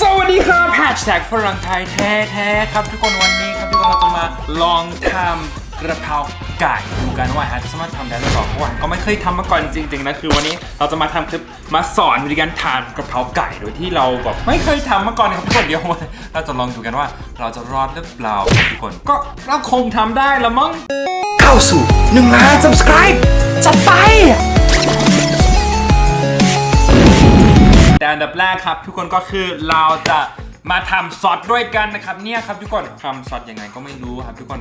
สวัสดีครับแฮชแท็กฝรั่งไทยแท้ๆครับทุกคนวันนี้ครับทุกคนเราจะมาลองทำกระเพราไก่ดูกันว่าฮะจะสามารถทำได้หรือเปล่าเพราะว่าก็ไม่เคยทำมาก่อนจริงๆนะคือวันนี้เราจะมาทำคลิปมาสอนวิธีการทานกระเพราไก่โดยที่เราแบบไม่เคยทำมาก่อนครับทุกคนเดี๋ยวเราจะลองดูกันว่าเราจะรอดหรือเปล่าทุกคนก็เราคงทำได้ละมั้งเข้าสู่1ล้าน subscribe จัดไป แต่อันดับแรกครับ ทุกคนก็คือเราจะมาทำซอสด้วยกันนะครับเนี่ยครับทุกคนทำซอสยังไงก็ไม่รู้ครับทุกคน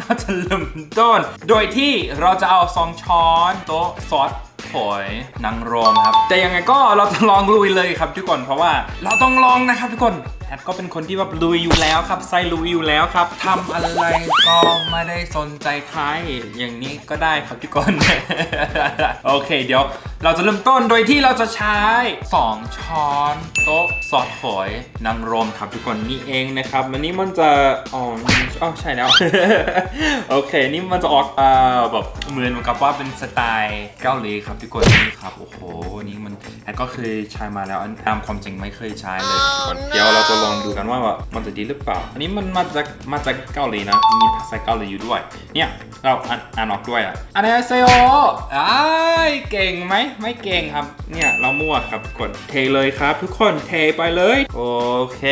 เราจะเริ่มต้น โดยที่เราจะเอาสองช้อนโต๊ะซอสหอยนางรมครับ แต่ยังไงก็เราจะลองลุยเลยครับทุกคนเพราะว่าเราต้องลองนะครับทุกคน แอดก็เป็นคนที่แบบลุยอยู่แล้วครับใส่ลุยอยู่แล้วครับทำอะไรก็ไม่ได้สนใจใครอย่างนี้ก็ได้ครับทุกคนโอเค เดี๋ยวเราจะเริ่มต้นโดยที่เราจะใช้ 2 ช้อนโต๊ะซอสหอยนางรมครับทุกคนนี่เองนะครับอันนี้มันจะอ๋ออ๋อใช่แล้วโอเค นี่มันจะออกอ่อแบบเหมือนกับว่าเป็นสไตล์เกาหลีครับทุกคนนี่ครับโอ้โหนี่ แอดก็เคยใช้มาแล้วอันตามความจริงไม่เคยใช้เลยทุกคนเดี๋ยวเราจะลองดูกันว่าแบบมันจะดีหรือเปล่า อันนี้มันมาจากมาจากเกาหลีนะ มีภาษาเกาหลีอยู่ด้วย เนี่ยเราอ่านอ่านออกด้วยอะอันนี้เซโออ้ายเก่งไหมไม่เก่งครับ เนี่ยเรามั่วครับกดเทเลยครับทุกคนเทไปเลย โอเค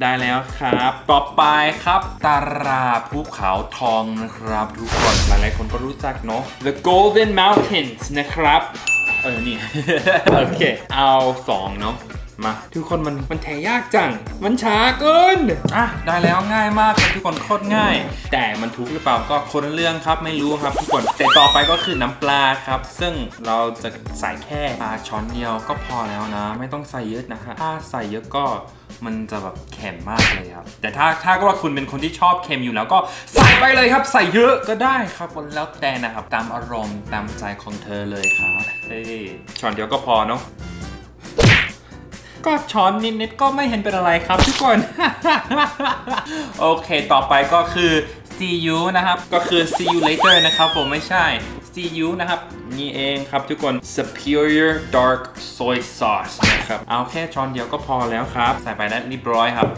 ได้แล้วครับ ต่อไปครับตาราภูเขาทองนะครับ ทุกคนหลายๆคนก็รู้จักเนาะ The Golden Mountains นะครับเออนี่ โอเค เอาสองเนาะ มาทุกคนมันมันแทยากจัง มันช้าเกินอะได้แล้วง่ายมากครับทุกคนโคตรง่าย แต่มันถูกหรือเปล่าก็คนละเรื่องครับไม่รู้ครับทุกคนแต่ต่อไปก็คือน้ำปลาครับ ซึ่งเราจะใส่แค่ปลาช้อนเดียวก็พอแล้วนะ ไม่ต้องใส่เยอะนะฮะถ้าใส่เยอะก็มันจะแบบเค็มมากเลยครับ แต่ถ้าถ้าก็ว่าคุณเป็นคนที่ชอบเค็มอยู่แล้วก็ใส่ไปเลยครับ ใส่เยอะก็ได้ครับแล้วแต่นะครับตามอารมณ์ตามใจของเธอเลยครับเฮ้ยช้อนเดียวก็พอเนาะ ก็ช้อนนิดๆก็ไม่เห็นเป็นอะไรครับทุกคน โอเคต่อไปก็คือ see you นะครับ ก็คือ see you later นะครับผมไม่ใช่ see you นะครับนี่เองครับทุกคน superior dark soy sauce นะครับ เอาแค่ช้อนเดียวก็พอแล้วครับ ใส่ไปได้เรียบร้อยครับ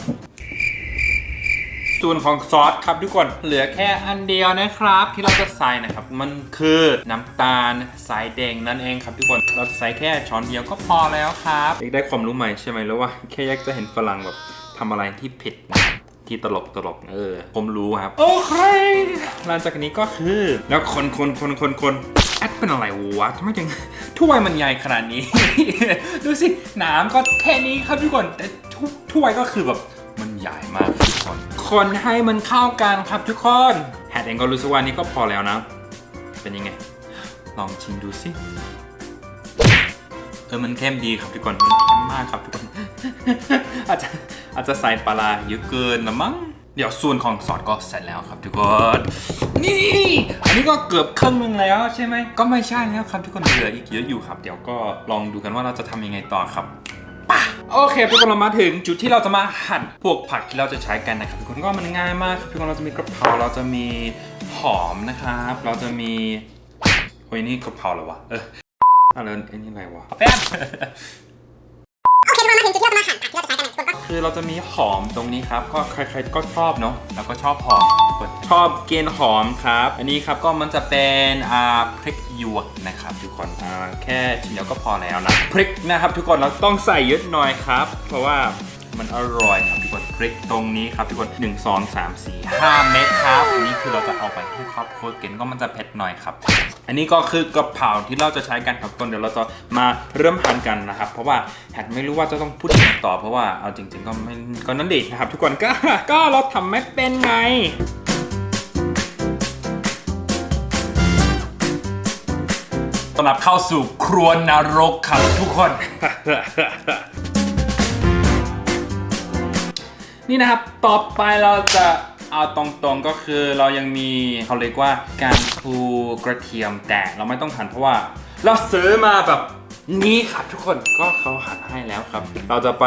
ส่วนของซอสครับทุกคนเหลือแค่อันเดียวนะครับ ที่เราจะใส่นะครับ มันคือน้ำตาลสายแดงนั่นเองครับทุกคน เราจะใส่แค่ช้อนเดียวก็พอแล้วครับเอกได้ความรู้ใหม่ใช่ไหมหรือว่าแค่ยากจะเห็นฝรั่งแบบทำอะไรที่ผิดที่ตลกตลกเออ ผมรู้ครับ โอเคหลังจากนี้ก็คือ แล้วคนคนคนคนคนแอดเป็นอะไรวะทำไมถึงถ้วยมันใหญ่ขนาดนี้ ดูสิน้ำก็แค่นี้ครับทุกคนแต่ถ้วยก็คือแบบมันใหญ่มากทุกคน คนให้มันเข้ากันครับทุกคนแฮดเองก็รู้สึกว่านี่ก็พอแล้วนะ เป็นยังไง ลองชิมดูสิเออมันเข้มดีครับทุกคนเข้มมากครับทุกคนอาจจะอาจจะใส่ปลาเยอะเกินละมั้งเดี๋ยวส่วนของซอสก็เสร็จแล้วครับทุกคนนี่อันนี้ก็เกือบครึ่งหนึงแล้วใช่ไหมก็ไม่ใช่แล้วครับทุกคนเหลืออีกเยอะอยู่ครับ เดี๋ยวก็ลองดูกันว่าเราจะทำยังไงต่อครับ โอเคทุกคนเรามาถึงจุดที่เราจะมาหั่นพวกผักที่เราจะใช้กันนะครับทุกคนก็มันง่ายมากครับทุกคนเราจะมีกระเพราเราจะมีหอมนะครับ เราจะมีโอ้ยนี่กระเพราเหรอวะเอออะไรไอ้นี่อะไรวะแป๊บโอเคทุกคนมาถึงจุดที่เราจะมาหั่นผักที่เราจะใช้กันนะทุกคนก็คือเราจะมีหอมตรงนี้ครับ ก็ใครๆก็ชอบเนาะแล้วก็ชอบหอมทุก คนชอบเกินหอมครับ อันนี้ครับก็มันจะเป็นอ่าพริกหยวกนะครับ ทุกคนอ่าแค่ชิ้นเดียวก็พอแล้วนะพริกนะครับทุกคนเราต้องใส่เยอะหน่อยครับ เพราะว่ามันอร่อยครับทุกคนพริกตรงนี้ครับทุกคน1 2 3 4 5 เม็ดครับอันนี้คือเราจะเอาไปให้ครอบครัวกินก็มันจะเผ็ดหน่อยครับ อันนี้ก็คือกระเพราที่เราจะใช้กันครับทุกคนเดี๋ยวเราจะมาเริ่มหั่นกันนะครับ เพราะว่าแฮดไม่รู้ว่าจะต้องพูดยังไงต่อเพราะว่าเอาจริง ๆ ก็ไม่ก็นั่นดินะครับ ทุกคนก็ก็เราทำไม่เป็นไง ต้อนรับเข้าสู่ครัวนรกครับทุกคน นี่นะครับ ต่อไปเราจะเอาตรงๆก็คือเรายังมีเขาเรียกว่าการทูกระเทียมแต่เราไม่ต้องหั่นเพราะว่า เราซื้อมาแบบนี้ครับทุกคนก็เขาหั่นให้แล้วครับ เราจะไป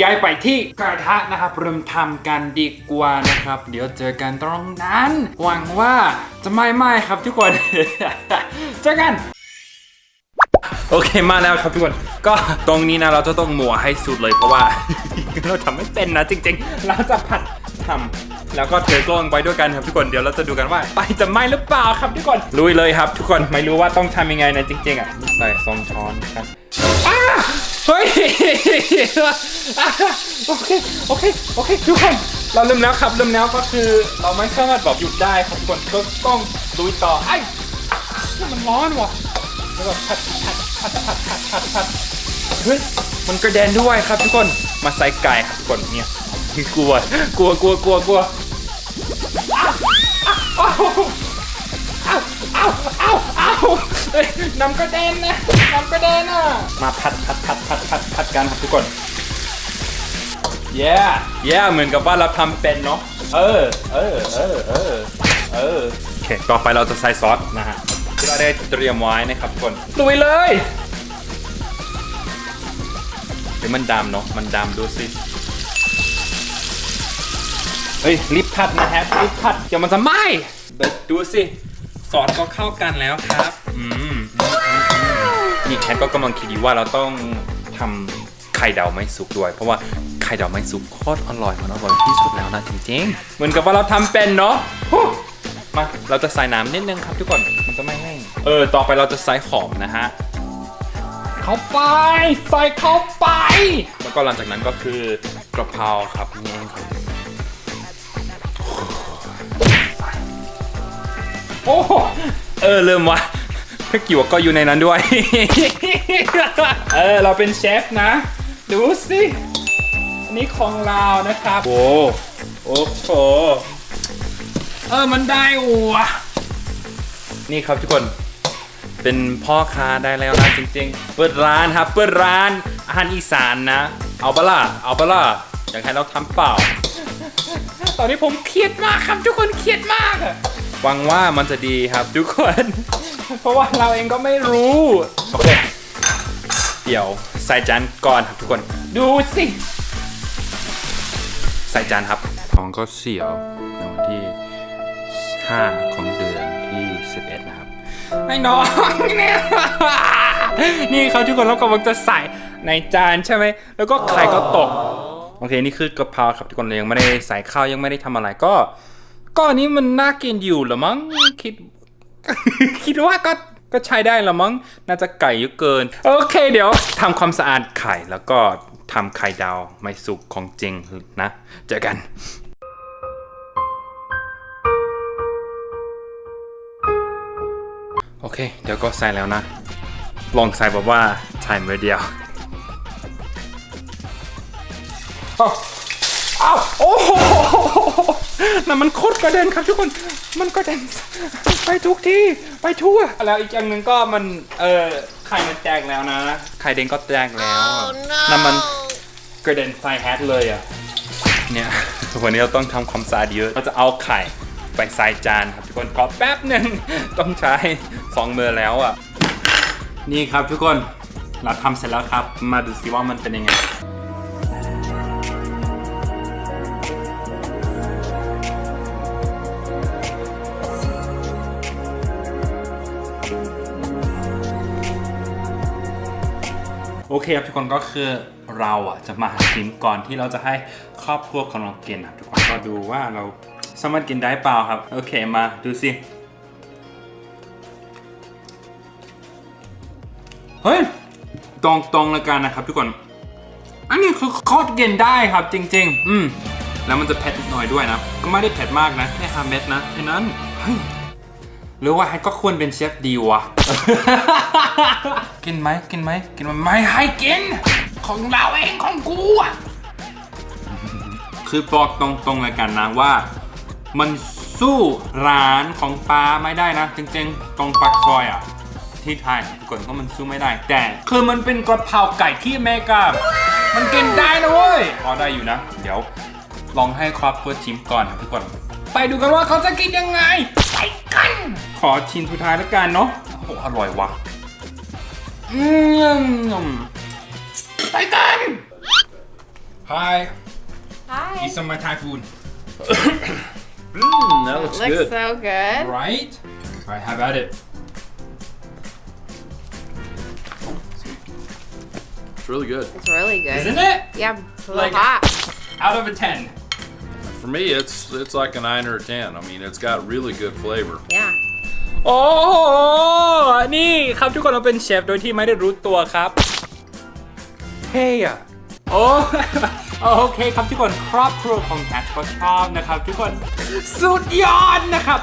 ย้ายไปที่กระทะนะครับเริ่มทำกันดีกว่านะครับ เดี๋ยวเจอกันตรงนั้น หวังว่าจะไม่ไหม้ครับทุกคน เจอกัน โอเคมาแล้วครับทุกคน ก็ตรงนี้นะเราจะต้องมัวให้สุดเลยเพราะว่า เราทำไม่เป็นนะจริงๆ เราจะผัดทำแล้วก็เทกล้องไปด้วยกันครับทุกคนเดี๋ยวเราจะดูกันว่าไปจะไหมหรือเปล่าครับทุกคนลุยเลยครับ ทุกคนไม่รู้ว่าต้องทำยังไงนะจริง ๆอะใส่สองช้อนครับอ้าเฮ้ยอะโอเคโอเคโอเคทุกคนเราเริ่มแล้วครับเริ่มแล้วก็คือเราไม่สามารถแบบหยุดได้ครับทุกคนก็ต้องลุยต่อไอ้มันร้อนว่ะแล้วก็ผัดผัด ผัดผัดผัดผัดผัดเฮ้ยมันกระเด็นด้วยครับทุกคนมาใส่ไก่ครับทุกคนเนี่ยกลัวกลัวกลัวกลัวกลัวอ้าวอ้าวอ้าวอ้าวอ้าวเฮ้ยน้ำกระเด็นนะน้ำกระเด็นอะมาผัดผัดผัดผัดผัดผัดกันครับทุกคนเย้เย้เหมือนกับว่าเราทำเป็นเนาะเออเออเออเออเออโอเคต่อไปเราจะใส่ซอสนะฮะ ที่เราได้เตรียมไว้นะครับทุกคนลุยเลยเดี๋ยวมันดำเนาะมันดำดูสิเฮ้ยรีบผัดนะฮะรีบผัดเดี๋ยวมันจะไหม้เดี๋ยวดูสิซอสก็เข้ากันแล้วครับอืมนี่แคทก็กำลังคิดอยู่ว่าเราต้องทำไข่ดาวไม่สุกด้วย เพราะว่าไข่ดาวไม่สุกโคตรอร่อยมันอร่อยที่สุดแล้วนะจริงๆ เหมือนกับว่าเราทำเป็นเนาะฮู้ มา เราจะใส่น้ำนิดนึงครับทุกคน มันจะไม่แห้ง เออ ต่อไปเราจะใส่หอมนะฮะ เข้าไป ใส่เข้าไป แล้วก็หลังจากนั้นก็คือกระเพราครับนี่เองครับโอ้โหเออเริ่มว่ะพี่กิวก็อยู่ในนั้นด้วย เออ เราเป็นเชฟนะ ดูสิอันนี้ของเรานะครับ โอ้โอ้โห เออมันได้วะนี่ครับทุกคนเป็นพ่อค้าได้แล้วนะจริงๆ เปิดร้านครับ เปิดร้านอาหารอีสานนะ เอาปะล่ะเอาปะล่ะอยากให้เราทำเปล่า ตอนนี้ผมเครียดมากครับทุกคนเครียดมากอะหวังว่ามันจะดีครับทุกคน เพราะว่าเราเองก็ไม่รู้โอเคเดี๋ยวใส่จานก่อนครับทุกคน ดูสิ ใส่จานครับทองก็เสียวในวันที่ 5 ของเดือนที่ 11 นะครับ ไอ้น้องเนี่ยนี่เขาทุกคนเรากำลังจะใส่ในจานใช่ไหม แล้วก็ไข่ก็ตก โอเค นี่คือกะเพราครับทุกคนเลยยังไม่ได้ใส่ข้าวยังไม่ได้ทำอะไรก็ ก็อันนี้มันน่ากินอยู่เหรอมั้งคิด คิดว่าก็ก็ใช้ได้ละมั้ง น่าจะไก่เยอะเกิน โอเคเดี๋ยวทำความสะอาดไข่แล้วก็ทำไข่ดาวไม่สุกของจริงนะ เจอกัน โอเค เดี๋ยวก็ใส่แล้วนะ ลองใส่แบบว่าใส่มือเดียวอ้าวอ้าวโอ้โหนั่นมันโคตรกระเด็นครับทุกคน มันกระเด็นไปทุกที่ ไปทั่ว แล้วอีกอย่างหนึ่งก็มัน เออไข่มันแตกแล้วนะ ไข่เด้งก็แตกแล้ว นั่นมันกระเด็นใส่แฮทเลยอะ เนี่ย วันนี้เราต้องทำความสะอาดเยอะ เราจะเอาไข่ไปใส่จานครับทุกคนขอแป๊บหนึ่งต้องใช้ สองมือแล้วอะ นี่ครับทุกคนเราทำเสร็จแล้วครับ มาดูสิว่ามันเป็นยังไงโอเคครับทุกคนก็คือเราอะจะมาชิมก่อนที่เราจะให้ครอบครัวของเรากินครับทุกคนก็ดูว่าเราสามารถกินได้เปล่าครับ โอเคมาดูสิ เฮ้ยตรงตรงๆเลยกันนะครับทุกคน อันนี้คือโคตรกินได้ครับจริง ๆ อืมแล้วมันจะเผ็ดหน่อยด้วยนะ ก็ไม่ได้เผ็ดมากนะแค่ห้าเม็ดนะแค่นั้นเฮ้ยหรือว่าให้ก็ควรเป็นเชฟดีวะ กินไหมกินไหมกินไหมไม่ให้กิน ของเราเองของกูอะคือบอกตรงๆเลยกันนะว่า มันสู้ร้านของปลาไม่ได้นะ จริงๆ ตรงปักซอยอะ ที่ไทยทุกคนก็มันสู้ไม่ได้ แต่คือมันเป็นกระเพราไก่ที่อเมริกา มันกินได้นะเว้ยพอได้อยู่นะ เดี๋ยวลองให้ครอบครัวชิมก่อนครับทุกคน ไปดูกันว่าเขาจะกินยังไงไปกัน ขอชิมสุดท้ายแล้วกันเนาะโอ้โหอร่อยวะอืมไปกัน Hi Hi. eat some of my Thai food mm, that looks, Looks good so good. right alright how about it It's really good. It's really good. isn't it Yeah, it's a little Like- hot. out of a 10 For me, it's it's like a nine or a ten. I mean, it's got really good flavor. Yeah. โอ้โหนี่ครับทุกคนเราเป็นเชฟโดยที่ไม่ได้รู้ตัวครับเฮ้ยอะโอ้ โอเคครับทุกคนครอบครัวของแคทก็ชอบนะครับ ทุกคนสุดยอดนะครับ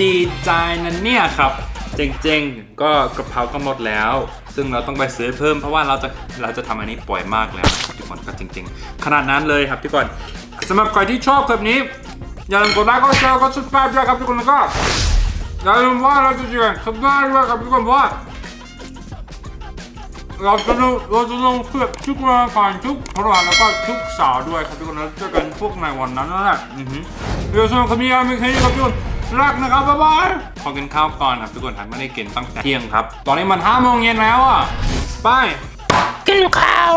ดีใจนะเนี่ยครับ จริงๆ ก็กระเพราก็หมดแล้ว ซึ่งเราต้องไปซื้อเพิ่มเพราะว่าเราจะเราจะทำอันนี้ปล่อยมากแล้วทุกคนก็จริง ๆ ขนาดนั้นเลยครับทุกคนสำหรับใครที่ชอบคลิปนี้ อย่าลืมกดไลค์กดแชร์กด subscribe ด้วยครับทุกคนแล้วก็อย่าลืมว่าเราจะเจอกันครั้งหน้าด้วยครับทุกคนเพราะว่าเราจะลงเราจะลงคลิปทุกวันอังคารทุกพฤหัสแล้วก็ทุกเสาร์ด้วยครับทุกคนแล้วเจอกันพวกในวันนั้นนั่นแหละเดี๋ยวสำหรับคำนี้มีแค่นี้ครับทุกคน รักนะครับบ๊ายบายขอกินข้าวก่อนครับทุกคนครับไม่ได้กินตั้งแต่เที่ยงครับ ตอนนี้มันห้าโมงเย็นแล้วอะไปกินข้าว